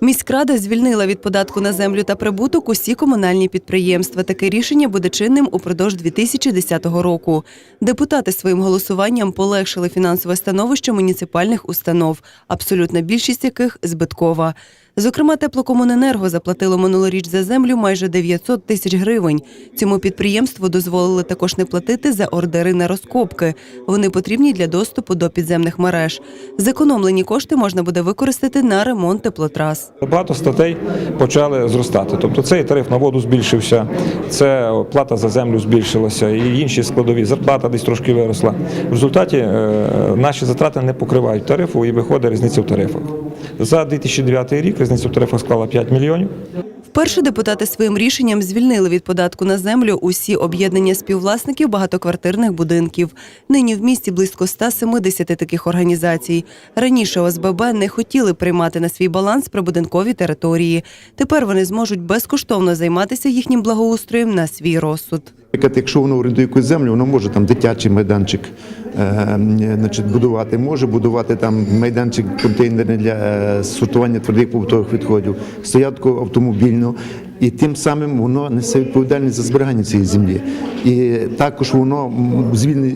Міськрада звільнила від податку на землю та прибуток усі комунальні підприємства. Таке рішення буде чинним упродовж 2010 року. Депутати своїм голосуванням полегшили фінансове становище муніципальних установ, абсолютна більшість яких збиткова. Зокрема, теплокомуненерго заплатило минулоріч за землю майже 900 тисяч гривень. Цьому підприємству дозволили також не платити за ордери на розкопки. Вони потрібні для доступу до підземних мереж. Зекономлені кошти можна буде використати на ремонт теплотрас. Багато статей почали зростати. Тобто цей тариф на воду збільшився, це плата за землю збільшилася, і інші складові зарплата десь трошки виросла. В результаті е, наші затрати не покривають тарифу і виходить різниця в тарифах. За 2009 рік різниця в тарифах склала 5 мільйонів. Вперше депутати своїм рішенням звільнили від податку на землю усі об'єднання співвласників багатоквартирних будинків. Нині в місті близько 170 таких організацій. Раніше ОСББ не хотіли приймати на свій баланс прибудинкові території. Тепер вони зможуть безкоштовно займатися їхнім благоустроєм на свій розсуд. Якщо воно орендує якусь землю, воно може там дитячий майданчик значить, будувати, може будувати там майданчик контейнерний для е, сортування твердих побутових відходів, стоятку автомобільну. І тим самим воно несе відповідальність за зберігання цієї землі. І також воно,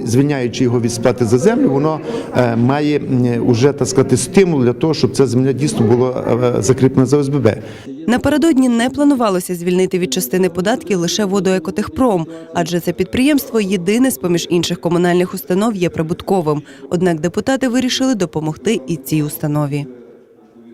звільняючи його від сплати за землю, воно е, має уже так сказати стимул для того, щоб ця земля дійсно була е, закріплена за ОСББ. Напередодні не планувалося звільнити від частини податків лише водоекотехпром, адже це підприємство єдине з поміж інших комунальних установ є прибутковим. Однак депутати вирішили допомогти і цій установі.